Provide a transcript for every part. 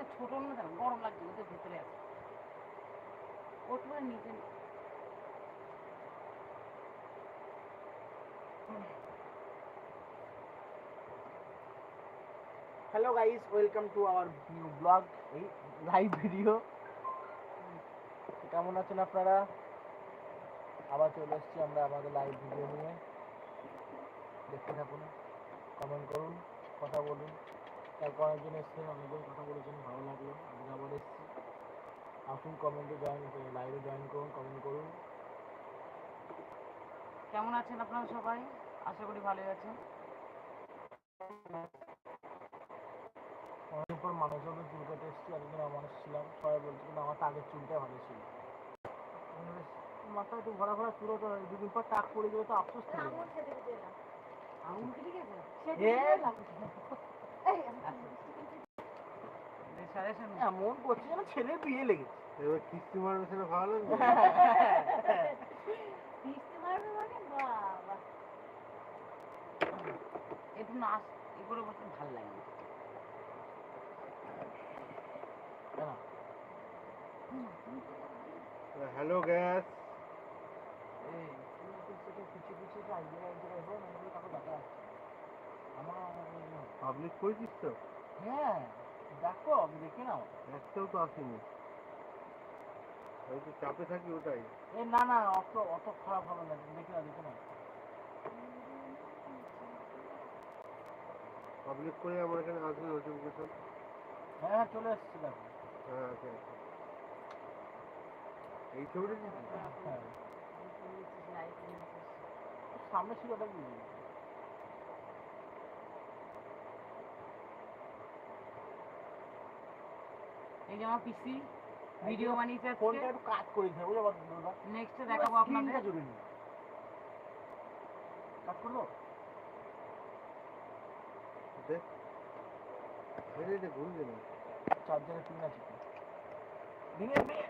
থেকে ছোট না কেন গরম লাগছে, ওদের ভেতরে আছে। ওঠবে নিচে hello guys welcome to our new blog এই লাইভ ভিডিও কেমন আছেন আপনারা? আবার চলে এসেছি আমরা আমাদের লাইভ ভিডিও নিয়ে। দেখতে থাকুন কমেন্ট করুন, কথা বলুন। তারপর অনেকজন এসছেন অনেকজন কথা বলেছেন ভালো লাগল। আমি আবার এসেছি। আসুন কমেন্টে জয়েন লাইভে জয়েন করুন কমেন্ট করুন। কেমন আছেন আপনারা সবাই? আশা করি ভালোই আছেন। অনেক পর মানুষের উপর চুল কেটে এসেছি একদিন মানুষ ছিলাম সবাই বলছে কিন্তু আমার তো আগের চুলটাই ভালো ছিল। মাথায় একটু ঘোরা ঘোরা চুল হতো দুদিন পর টাক পড়ে গেলে তো আফসোস ছিল আঙুল কেটে গেছে এমন করছে যেন ছেলে বিয়ে লেগেছে। এবার কিস্তি মারবে সেটা ভালো লাগবে? একটু নাচ এগুলো বলতে ভালো লাগে না। Hello gas. পাবলিক করেছিস তো? হ্যাঁ। দেখো আমি দেখি নাও। একটাও তো আসেনি। হয়তো চাপে থাকি ওটাই। এ না না অত অত খারাপ হবে না দেখি না দেখি না পাবলিক করে আমার এখানে আসবে নোটিফিকেশন হ্যাঁ হ্যাঁ চলে এসেছি দেখো। হ্যাঁ আছে আছে। এই ছবিটা দিচ্ছিস হ্যাঁ সামনে ছিল ওটা কি এই যে আমার পিসি ভিডিও বানিয়েছে ফোনটা একটু কাট করে দিতে পারছ দাদা নেক্সটে দেখাবো আপনাদের। কাজ করল দেখ। এটা ঘুরবে না চার্জারের পিন আছে। তো দিনের মেয়ে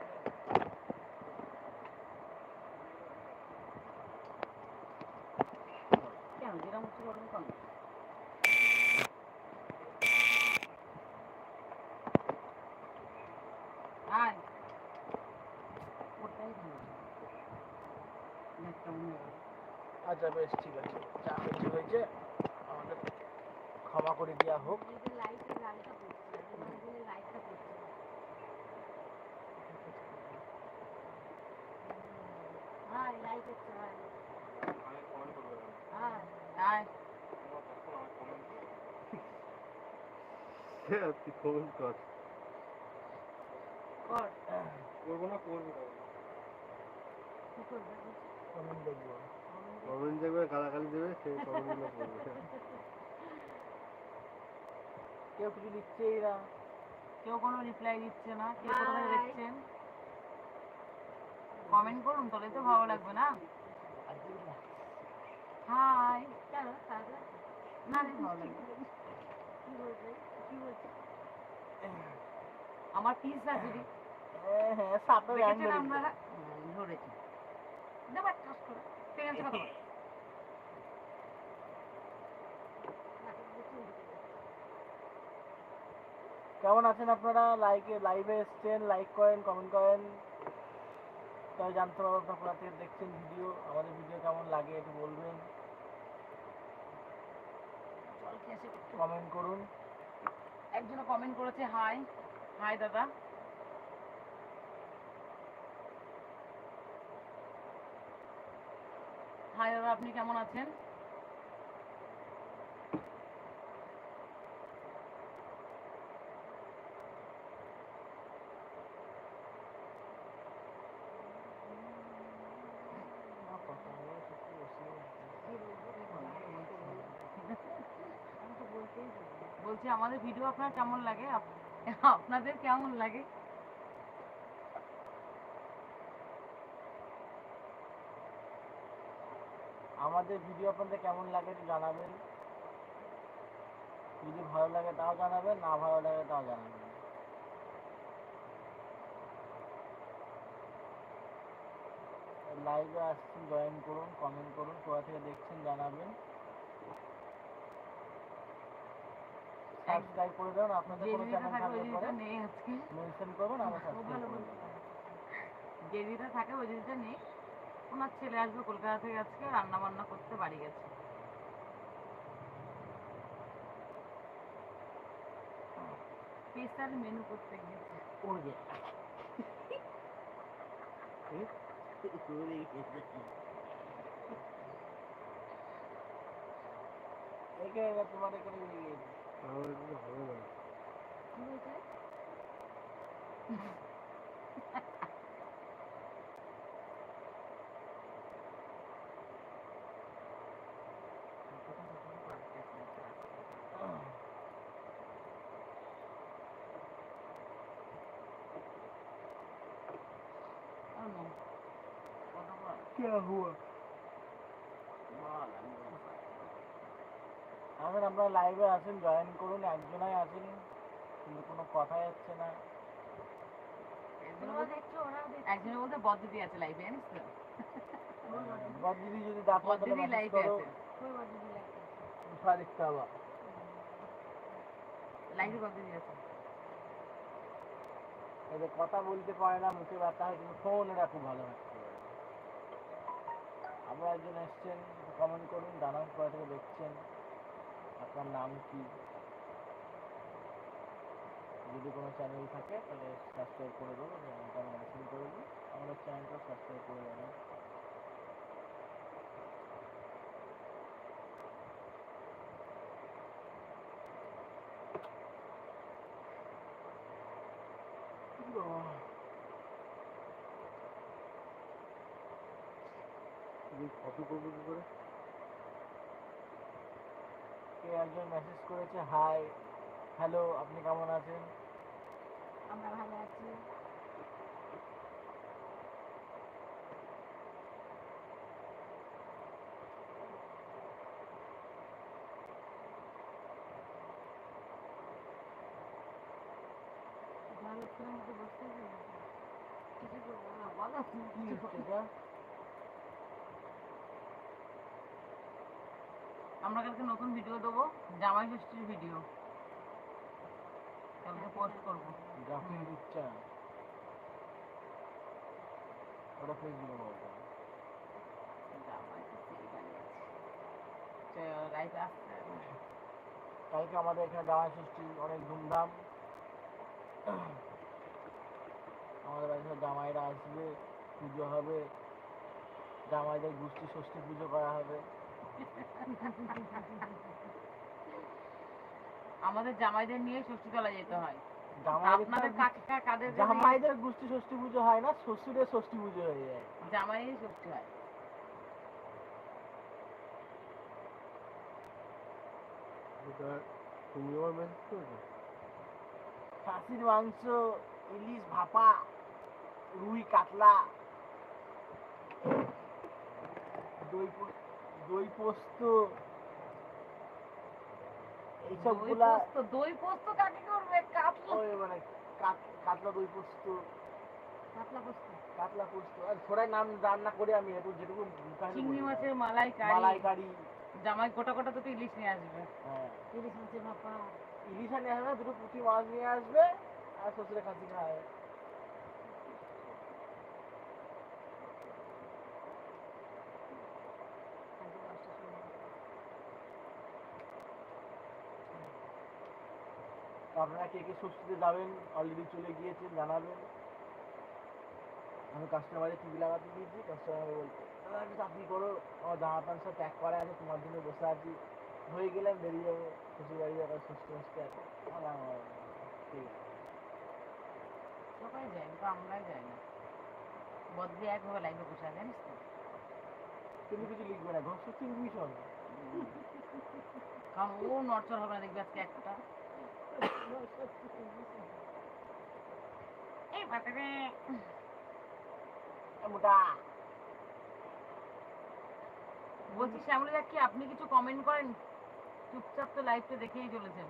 কেন যেরকম হচ্ছে ওরকম কেন আয় ওটাই ভালো দেখ কেমন হয়ে গেল। আচ্ছা বেশ ঠিক আছে। যা হয়েছে হয়েছে। আমাদের ক্ষমা করে দেওয়া হোক। হ্যাঁ, কমেন্ট কর কর। করব না করব কমেন্ট দেখব কমেন্ট দেখবে গালাগালি দেবে সেই কমেন্টগুলো করবে? কেউ কিছু লিখছেই না কেউ কোনো রিপ্লাই দিচ্ছে না কেউ কোথায় দেখছেন? কমেন্ট করুন তাহলে তো ভালো লাগবে না? হাই না ভালো আমার পিস শাশুড়ি হ্যাঁ হ্যাঁ সাপে ধরেছে। দেবার করে। ঠিক আছে কেমন আছেন আপনারা? লাইকে লাইভে এসছেন লাইক করেন কমেন্ট করেন। তাই জানতে পারব আপনারা থেকে দেখছেন ভিডিও আমাদের ভিডিও কেমন লাগে একটু বলবেন। কমেন্ট করুন। একজন কমেন্ট করেছে হাই হাই দাদা। হাই দাদা আপনি কেমন আছেন? বলছি আমাদের ভিডিও আপনার কেমন লাগে? আপনাদের কেমন লাগে? আমাদের ভিডিও আপনাদের কেমন লাগে একটু জানাবেন। যদি ভালো লাগে তাও জানাবেন না ভালো লাগে তাও জানাবেন। লাইভে আসছেন জয়েন করুন কমেন্ট করুন কোথা থেকে দেখছেন জানাবেন। সাবস্ক্রাইব করে দেবেন আপনাদের কোনো চ্যানেল থাকলে পরে মেনশন করুন আমরা সাবস্ক্রাইব করে বলছে। যে দিদিটা থাকে ওই দিদিটা নেই। ওনার ছেলে আসবে কলকাতা থেকে আজকে রান্না বান্না করতে বাড়ি গেছে। স্পেশাল মেনু করতে গিয়েছে। করবে। তোমার এখানে নিয়ে গিয়েছি হবে না কি হয়েছে Oh no. কথা বল। क्या हुआ বল, আমি বলছি। আমাদের আপনারা লাইভে আছেন জয়েন করুন একজনাই আছেন কিন্তু কোনো কথাই হচ্ছে না একজনে বলতে একজনে বলতে বদিদি আছে লাইভে জানিস তো বদিদি যদি ডাকো তাহলে বদিদি message লাইভে করো। আছে ফারিক কাবা লাইভে বদিদি আছে এদের কথা বলতে পারে না মুখে ব্যথা হয় কিন্তু ফোন এরা খুব ভালো রাখতে পারে আমরা একজন এসছেন কমেন্ট করুন জানান কোথা থেকে দেখছেন, আপনার নাম কি? যদি কোনো চ্যানেল থাকে, তাহলে সাবস্ক্রাইব করে দেবো মেনশন করে চ্যানেলটা সাবস্ক্রাইব করে দেবেন। তুই কপি করব কি করে? কে একজন মেসেজ করেছে হাই হ্যালো আপনি কেমন আছেন? আমরা ভালো আছি। ভালো ছিলাম তো বসতে কিছু করব না বলো। কি হচ্ছে আমরা কালকে নতুন ভিডিও দেবো জামাই ষষ্ঠীর ভিডিও কালকে পোস্ট করব। গ্রাফিক দিচ্ছে। না ওটা ফেসবুকে আসছে কালকে আমাদের এখানে জামাই ষষ্ঠী অনেক ধুমধাম। আমাদের বাড়িতে জামাইরা আসবে পুজো হবে। জামাইদের গোষ্ঠী ষষ্ঠী পুজো করা হবে। আমাদের জামাইদের নিয়ে ষষ্ঠীতলা যেতে হয়। জামাইদের আপনাদের কাকা কাদের জামাইদের গোষ্ঠী ষষ্ঠী পুজো হয় না শ্বশুরের ষষ্ঠী পুজো হয়ে যায়। জামাই ষষ্ঠী হয়। তুমি আমার মেসেজ করেছ খাসির মাংস ইলিশ ভাপা রুই কাতলা দই দই পোস্ত এইসবগুলা দই পোস্ত কাকে করবে? কাতলা। ওই মানে কাতলা দই পোস্ত কাতলা পোস্ত। কাতলা পোস্ত। আর থোড়াই নাম রান্না করে আমি একটু চিংড়ি মাছের জামাই গোটা গোটা দুটো ইলিশ নিয়ে আসবে। হ্যাঁ। ইলিশ মাছের ভাপা। ইলিশ নিয়ে আসবে দুটো পুঁটি মাছ নিয়ে আসবে আর শ্বশুরে খাসি খাওয়াবে তো আপনারা কে কে ষষ্ঠীতে যাবেন অলরেডি চলে গিয়েছেন জানাবেন। আমি কাস্টমারে টিভি লাগাতে দিয়েছি কাস্টমার বলছে দাদা একটু চাকরি করো। আমার জামা প্যান্ট সব প্যাক করা আছে তোমার জন্য বসে আছি। হয়ে গেলাম বেরিয়ে যাব। শ্বশুর বাড়ি যাব ষষ্ঠী ষষ্ঠী আছে। ঠিক আছে। সবাই যায় কিন্তু আমরাই যাই না। বদলি একভাবে লাইভে বসে জানিস তো। তুমি কিছু লিখবে না ঘর ষষ্ঠী মিশন কারণ ও নড়চড় হবে না দেখবে আজকে একটা। এই বাতারে মোটা বলছি শ্যামলী কি আপনি কিছু কমেন্ট করেন? চুপচাপ তো লাইভটা দেখেই চলেছেন।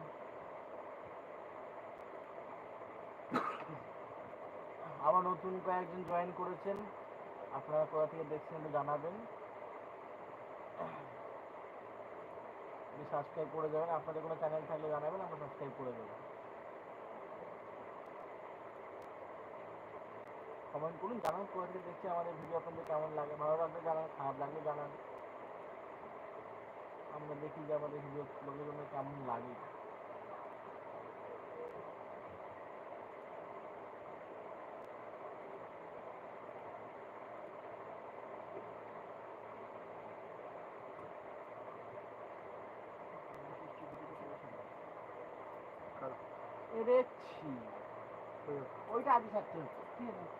আবার নতুন কয়েকজন জয়েন করেছেন। আপনারা কোথা থেকে দেখছেন একটু জানাবেন। সাবস্ক্রাইব করে যাবেন। আপনাদের কোনো চ্যানেল থাকলে জানাবেন আমরা সাবস্ক্রাইব করে দেবো। কমেন্ট করুন জানান কোথা থেকে দেখছি আমাদের ভিডিও আপনাদের কেমন লাগে। ভালো লাগলে জানান খারাপ লাগলে জানান। আমরা দেখি যে আমাদের ভিডিও লোকের জন্য কেমন লাগে। এরে ছি ওইটা আদি থাকতে হচ্ছে কি হলো? কেন?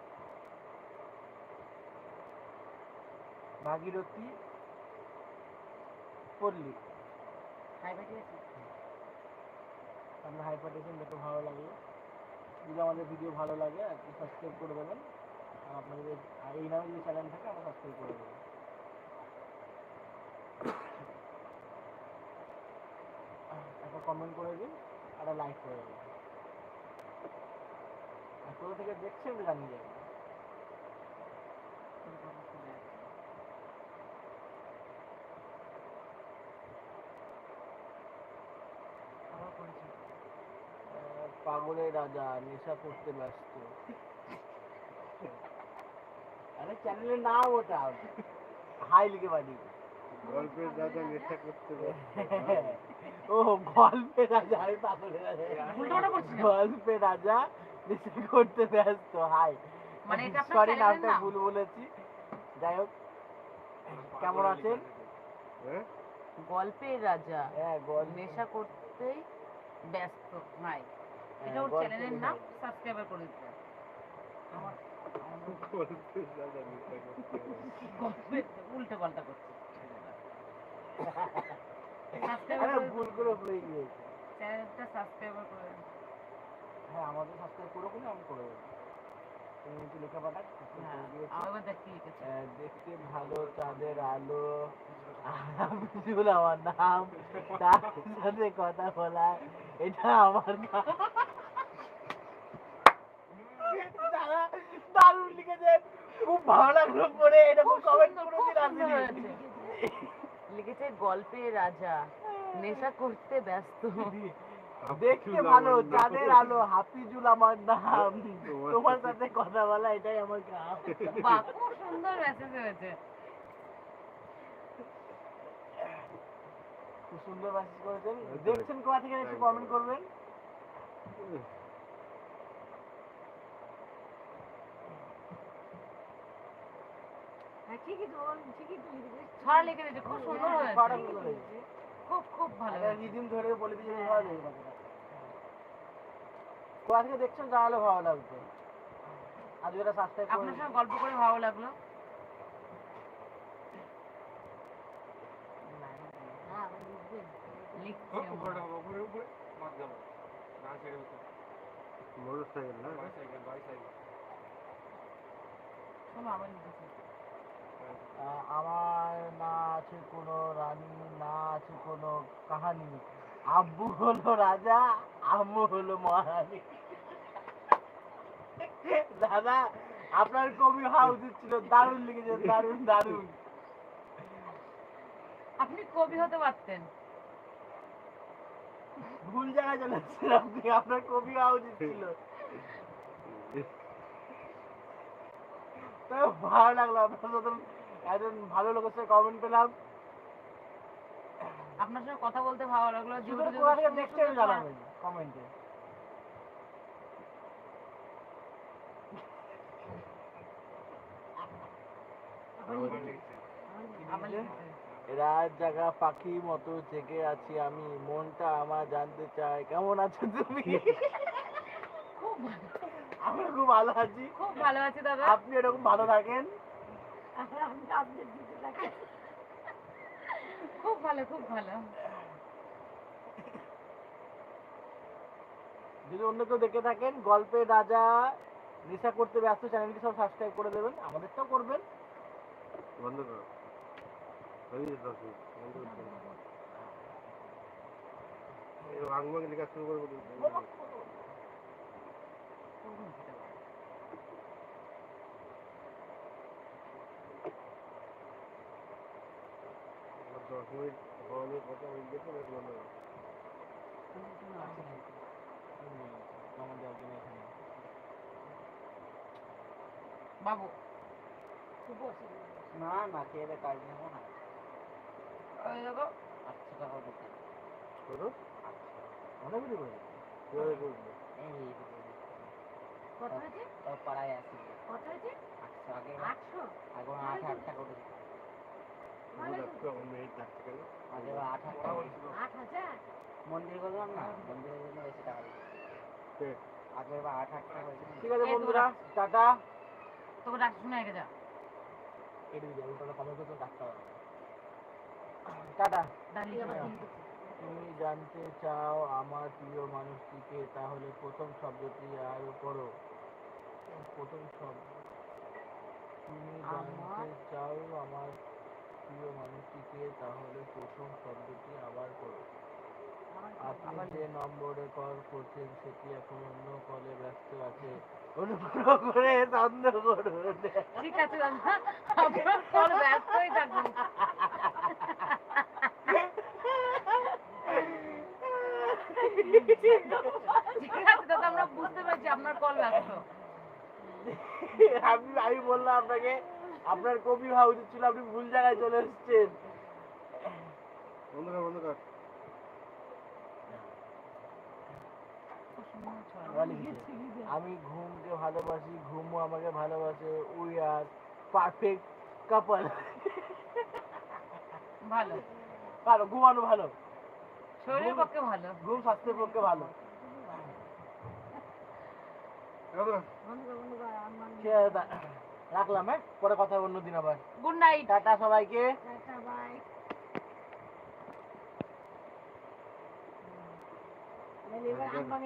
ভাগীরথী পল্লী। হাই বাটি আছে আপনি হাই দেখে ভালো লাগল। যদি আমাদের ভিডিও ভালো লাগে একটু সাবস্ক্রাইব করে দেবেন। আর আপনাদের আর এই নামে যদি চ্যানেল থাকে আমরা সাবস্ক্রাইব করে দেবেন একটা কমেন্ট করে দিন আর একটা লাইক করে দেবেন আর কোথা থেকে দেখছেন জানিয়ে যাবেন তোর কথা শুনে আছে। আবার করেছে আহ, পাগলের রাজা নেশা করতে ব্যস্ত। আরে চ্যানেলের নাম ওটা। হাই লিখে পারি গল্পের দাদা নেশা করতে ও গল্পের রাজা আমি পাগলের রাজা। উল্টোপাল্টা করছি গল্পের রাজা নেশা করতে ব্যস্ত। হাই। মানে এটা সরি নামটা ভুল বলেছি। যাই হোক কেমন আছেন? হ্যাঁ? গল্পের রাজা হ্যাঁ গল্প। নেশা করতেই ব্যস্ত নাই এটা ওর চ্যানেলের নাম সাবস্ক্রাইবার করে দিতে আমার উল্টো পাল্টা করছে। চ্যানেলটা সাবস্ক্রাইবার করে হ্যাঁ আমাদের সাবস্ক্রাইব করে দিলে আমি করে দেবো। তুমি একটু লেখা পাঠাক হ্যাঁ আহ, দেখতে ভালো চাঁদের আলো। আমার নাম তার সাথে কথা বলা। এটা আমার কাজ দাদা দারুণ লিখেছেন খুব ভালো লাগল পড়ে এরকম কমেন্ট খুব করে দিন সুন্দর আপনি হয়েছে। লিখেছে গল্পের রাজা নেশা করতে ব্যস্ত। দেখতে ভালো চাঁদের আলো হাফিজুল আমার নাম। তোমার তোমার সাথে- সাথে কথা বলা এটাই আমার কাজ খুব সুন্দর মেসেজ হয়েছে। খুব সুন্দর মেসেজ করেছেন। দেখছেন কোথা থেকে একটু কমেন্ট করবেন। ছড়া লিখে দিয়েছে খুব সুন্দর হয়েছে খুব খুব ভালো রিদিম ধরে বলে দিয়ে ভালো লাগে কোথা থেকে দেখছেন তাহলে ভালো লাগবে আর যেটা সাবস্ক্রাইব করে আপনার সঙ্গে গল্প করে ভালো লাগল? লিখছি আমরা। মোটর সাইকেল শোনো আবার লিখেছে আমার না আছে কোনো রানী না আছে কোনো কাহানি। আব্বু হলো রাজা আম্মু হলো মহারানী। দাদা আপনার কবি হওয়া উচিত ছিল দারুণ লিখেছেন দারুণ দারুণ। আপনি কবি হতে পারতেন। ভুল জায়গায় চলে আপনি আপনার কবি হওয়া উচিত ছিল। ভালো লাগল আপনার একজন ভালো লোকের সাথে কমেন্ট পেলাম। আপনার সঙ্গে কথা বলতে ভালো লাগল কোথা। থেকে দেখছেন জানাবেন কমেন্টে জাগা পাখি মতো জেগে আছি আমি মনটা আমার জানতে চায়। কেমন আছো তুমি? খুব আমি খুব ভালো আছি। খুব ভালো আছি দাদা। আপনি এরকম ভালো থাকেন? খুব ভালো খুব ভালো। যদি অন্য কেউ দেখে থাকেন গল্পে রাজা নেশা করতে ব্যস্ত চ্যানেলটি সব সাবস্ক্রাইব করে দেবেন। আমাদেরটাও করবেন। বন্ধ করো। আঙ্গুমাকে লেখা শুরু করব। কথা হয়ে গেছে এখানে বাবু। না না খেয়ে কাজ নেব না। আটশো টাকা কত? অনেক? কত হয়েছে? পাড়ায় আছে কত হয়েছে? আটশো আগে। আটশো? আগে আট হাজার টাকা না? মন্দিরের জন্য বেশি টাকা বা আট টাকা ঠিক আছে বন্ধুরা? টাটা। তোকে শুনে রেখে যা। এটি দিয়ে উল্টোটা কমে টাটা। হ্যাঁ। তুমি জানতে চাও আমার প্রিয় মানুষটিকে তাহলে প্রথম শব্দটি আর করো প্রথম শব্দ। তুমি জানতে চাও আমার প্রিয় মানুষটিকে তাহলে প্রথম শব্দটি আবার করো। আপনি যে নম্বরে কল করছেন সেটি এখন অন্য কলে ব্যস্ত আছে। অনুগ্রহ করে বন্ধ করুন। ঠিক আছে দাদা আপনার কল ব্যস্তই থাকবেন ঠিক আছে দাদা আমরা বুঝতে পারছি আপনার কল ব্যস্ত। আমি আমি বললাম আপনাকে আপনার কপি হওয়া উচিত ছিল আপনি ভুল জায়গায় চলে এসেছেন। বন্ধ কর, বন্ধ কর। আমি ঘুমকে ভালোবাসি ঘুমও আমাকে ভালোবাসে উই আর পারফেক্ট কাপল ভালো। ভালো ঘুমানো ভালো। শরীরের পক্ষে ভালো। ঘুম স্বাস্থ্যের পক্ষে ভালো। বন্ধ রাখলাম হ্যাঁ? পরে কথা হবে অন্যদিন আবার। গুড নাইট টাটা সবাইকে। বাই এবার কর।